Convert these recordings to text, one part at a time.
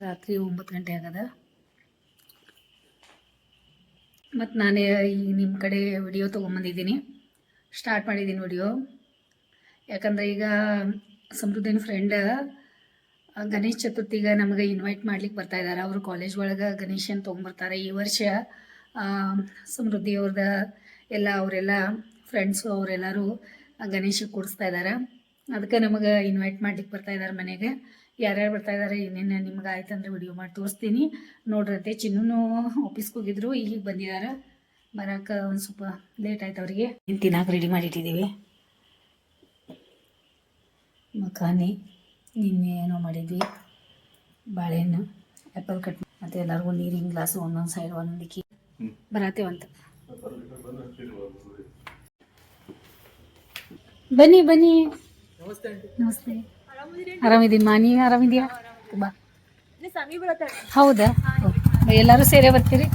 ರಾತ್ರಿ ಒಂಬತ್ತು ಗಂಟೆ ಆಗದ. ಮತ್ತು ನಾನೇ ಈಗ ನಿಮ್ಮ ಕಡೆ ವಿಡಿಯೋ ತೊಗೊಂಬಂದಿದ್ದೀನಿ. ಸ್ಟಾರ್ಟ್ ಮಾಡಿದ್ದೀನಿ ವಿಡಿಯೋ ಯಾಕಂದ್ರೆ ಈಗ ಸಮೃದ್ಧಿನ ಫ್ರೆಂಡ್ ಗಣೇಶ ಚತುರ್ಥಿಗೆ ನಮಗೆ ಇನ್ವೈಟ್ ಮಾಡ್ಲಿಕ್ಕೆ ಬರ್ತಾ ಇದ್ದಾರೆ ಅವರು ಕಾಲೇಜ್ ಒಳಗೆ ಗಣೇಶನ ತೊಗೊಂಬರ್ತಾರೆ. ಈ ವರ್ಷ ಸಮೃದ್ಧಿ ಅವ್ರದ ಎಲ್ಲ, ಅವರೆಲ್ಲ ಫ್ರೆಂಡ್ಸು ಅವರೆಲ್ಲರೂ ಗಣೇಶ ಕೂಡಿಸ್ತಾ ಇದ್ದಾರೆ ಅದಕ್ಕೆ ನಮಗೆ ಇನ್ವೈಟ್ ಮಾಡ್ಲಿಕ್ಕೆ ಬರ್ತಾ ಇದ್ದಾರೆ ಮನೆಗೆ. ಯಾರ್ಯಾರು ಬರ್ತಾ ಇದ್ದಾರೆ ಏನೇನು ನಿಮ್ಗೆ ಆಯ್ತು ಅಂದರೆ ವಿಡಿಯೋ ಮಾಡಿ ತೋರಿಸ್ತೀನಿ. ನೋಡ್ರಂತೆ ಚಿನ್ನೂ ಆಫೀಸ್ಗೆ ಹೋಗಿದ್ರು ಈಗ ಬಂದಿದ್ದಾರೆ ಬರೋಕೆ ಒಂದು ಸ್ವಲ್ಪ ಲೇಟ್ ಆಯ್ತು ಅವರಿಗೆ. ತಿನ್ನಾಕ ರೆಡಿ ಮಾಡಿಟ್ಟಿದ್ದೀವಿ ಮಖಾನಿ ನಿನ್ನೆ ಏನೋ ಮಾಡಿದ್ವಿ. ಬಾಳೆಹಣ್ಣು ಆ್ಯಪಲ್ ಕಟ್ ಮತ್ತು ಎಲ್ಲರಿಗೂ ನೀರಿನ ಗ್ಲಾಸು ಒಂದೊಂದು ಸೈಡ್ ಒಂದೊಂದಕ್ಕೆ ಬರತ್ತೇವಂತ ಬನ್ನಿ ಬನ್ನಿ. ನಮಸ್ತೆ. ಆರಾಮಿದ್ದೀನಿ ಮಾ? ನೀವು ಆರಾಮಿದ್ಯಾ ಬಾ. ಹೌದಾ? ಎಲ್ಲರೂ ಸೇರೇ ಬರ್ತೀರಿ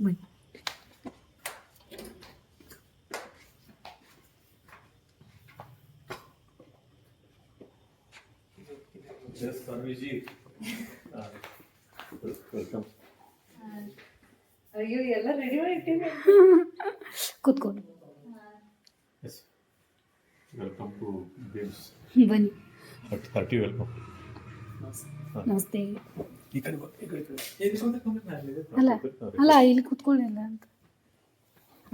ಬನ್ನಿ Sarviji. Uh, Welcome. ಅಯ್ಯೋ ಎಲ್ಲ ರೆಡಿ ಮಾಡಿಟ್ಟಿದ್ದೆ ಕೂತ್ಕೊಂಡು. Yes. Welcome to Games. ಬನ್ನಿ. ಮತ್ತೆ hearty ವೆಲ್ಕಮ್ ನಮಸ್ತೆ. ಈ ಕಡೆ ಬಾ, ಈ ಕಡೆ. ಅಲ್ಲ ಅಲ್ಲ ಇಲ್ಲಿ ಕೂತ್ಕೊಳ್ಳಿಲ್ಲ ಅಂತ.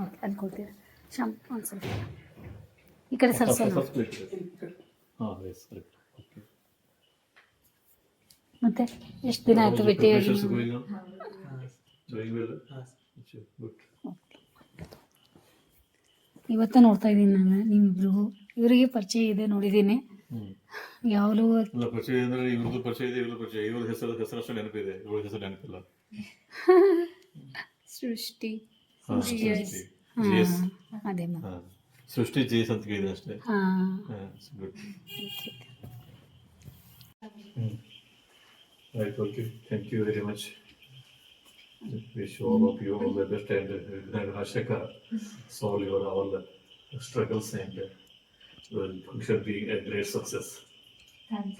ಓಕೆ ಅಲ್ಲಿ ಕೊಡ್ತೀರ ಶಾಮ್ ಒಂದು ಸ್ವಲ್ಪ. ಈ ಕಡೆ ಸರ್ ಹಾ, correct. ಮತ್ತೆ ಎಷ್ಟು ದಿನ ಆಯ್ತು ಭೇಟಿ. ಇವತ್ತ ನೋಡ್ತಾ ಇದ್ದೀನಿ ನಾನು ನೀವಿಬ್ರಿಗೂ ಇವರಿಗೆ ಪರಿಚಯ ಇದೆ ನೋಡಿದ್ದೀನಿ. ಯಾವಾಗಲೂ ಪರಿಚಯ ಅಂದ್ರೆ ಇವ್ರದ್ದು ಪರಿಚಯ ಇದೆ ಇವ್ರದ್ದು ಪರಿಚಯ ಇವ್ರ ಹೆಸರು ಹೆಸರಷ್ಟು ನೆನಪಿದೆ ಇವ್ರ ಹೆಸರು ನೆನಪಿಲ್ಲ ಸೃಷ್ಟಿ. ಅದೇ ಸೃಷ್ಟಿ ಜೇಸ್ ಅಂತ ಕೇಳಿದೆ ಅಷ್ಟೇ. ಹಾಂ. Good. Right, okay. Thank you very much. Wish all of you all the best and uh, Rashaka solve your all the struggles and uh, will function being a great success.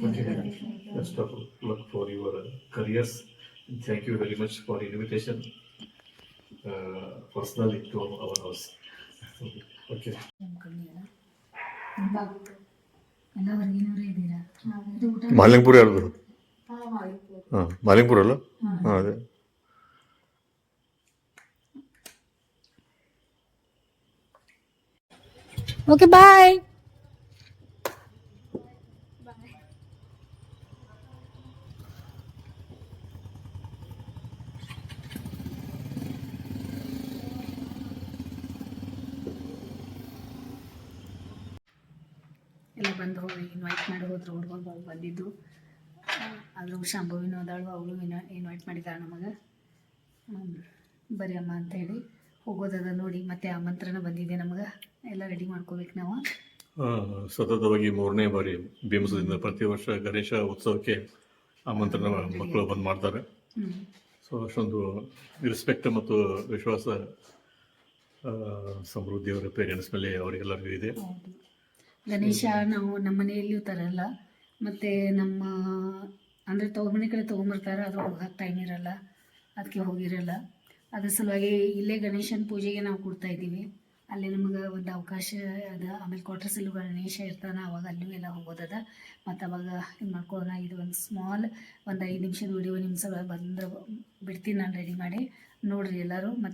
Okay. Best of luck for your uh, careers. And thank you very much for invitation uh, personally to our house. Okay. ಎಲ್ಲ ಹೊರಗಿನವರೇ ಹಾಂ ಮಾಲಿಂಗ್ಪುರ ಅಲ್ಲ ಹಾಂ ಅದೇ. Okay bye ಎಲ್ಲ ಬಂದು ಹೋಗಿ invite ಮಾಡಿ ಹೋದ್ರು ಹುಡ್ಕೊಂಡು ಬಂದಿದ್ದು. ಆದರೂ ಶಾಂಭವಿನೂ ಅದಾಳು ಅವಳು ಇನ್ವೈಟ್ ಮಾಡಿದ್ದಾಳೆ ನಮಗೆ. ಬರೀ ಅಮ್ಮ ಅಂತೇಳಿ ಹೋಗೋದದ ನೋಡಿ ಮತ್ತೆ ಆಮಂತ್ರಣ ಬಂದಿದೆ ನಮಗೆ. ಎಲ್ಲ ರೆಡಿ ಮಾಡ್ಕೋಬೇಕು ನಾವು. ಸತತವಾಗಿ ಮೂರನೇ ಬಾರಿ ಭೀಮಸದಿಂದ ಪ್ರತಿ ವರ್ಷ ಗಣೇಶ ಉತ್ಸವಕ್ಕೆ ಆಮಂತ್ರಣ ಮಕ್ಕಳು ಬಂದು ಮಾಡ್ತಾರೆ. ಸೊ ಅಷ್ಟೊಂದು ರೆಸ್ಪೆಕ್ಟ್ ಮತ್ತು ವಿಶ್ವಾಸ ಸಮೃದ್ಧಿಯವರ ಪೇರೆಂಟ್ಸ್ ಮೇಲೆ ಅವರಿಗೆಲ್ಲರಿಗೂ ಇದೆ. ಗಣೇಶ ನಾವು ನಮ್ಮ ಮನೆಯಲ್ಲಿಯೂ ತರಲ್ಲ. ಮತ್ತು ನಮ್ಮ ಅಂದರೆ ತವ್ರ ಕಡೆ ತೊಗೊಂಬರ್ತಾರೆ ಅದು ಹೋಗಕ್ಕೆ ಟೈಮ್ ಇರಲ್ಲ ಅದಕ್ಕೆ ಹೋಗಿರಲ್ಲ. ಅದ್ರ ಸಲುವಾಗಿ ಇಲ್ಲೇ ಗಣೇಶನ ಪೂಜೆಗೆ ನಾವು ಕೊಡ್ತಾ ಇದ್ದೀವಿ. ಅಲ್ಲಿ ನಮಗೆ ಒಂದು ಅವಕಾಶ ಅದ. ಆಮೇಲೆ ಕ್ವಾರ್ಟರ್ಸಲ್ಲೂ ಗಣೇಶ ಇರ್ತಾನೆ, ಅವಾಗ ಅಲ್ಲೂ ಎಲ್ಲ ಹೋಗೋದದ. ಮತ್ತು ಅವಾಗ ಇದು ಮಾಡ್ಕೊಳ್ಳೋಣ ಇದು ಒಂದು ಸ್ಮಾಲ್ ಒಂದು ಐದು ನಿಮಿಷದ ವಿಡಿಯೋ ನಿಮ್ಮ ಸಲ ಬಂದ್ರೆ ಬಿಡ್ತೀನಿ ನಾನು ರೆಡಿ ಮಾಡಿ. ನೋಡಿರಿ ಎಲ್ಲರೂ. ಮತ್ತು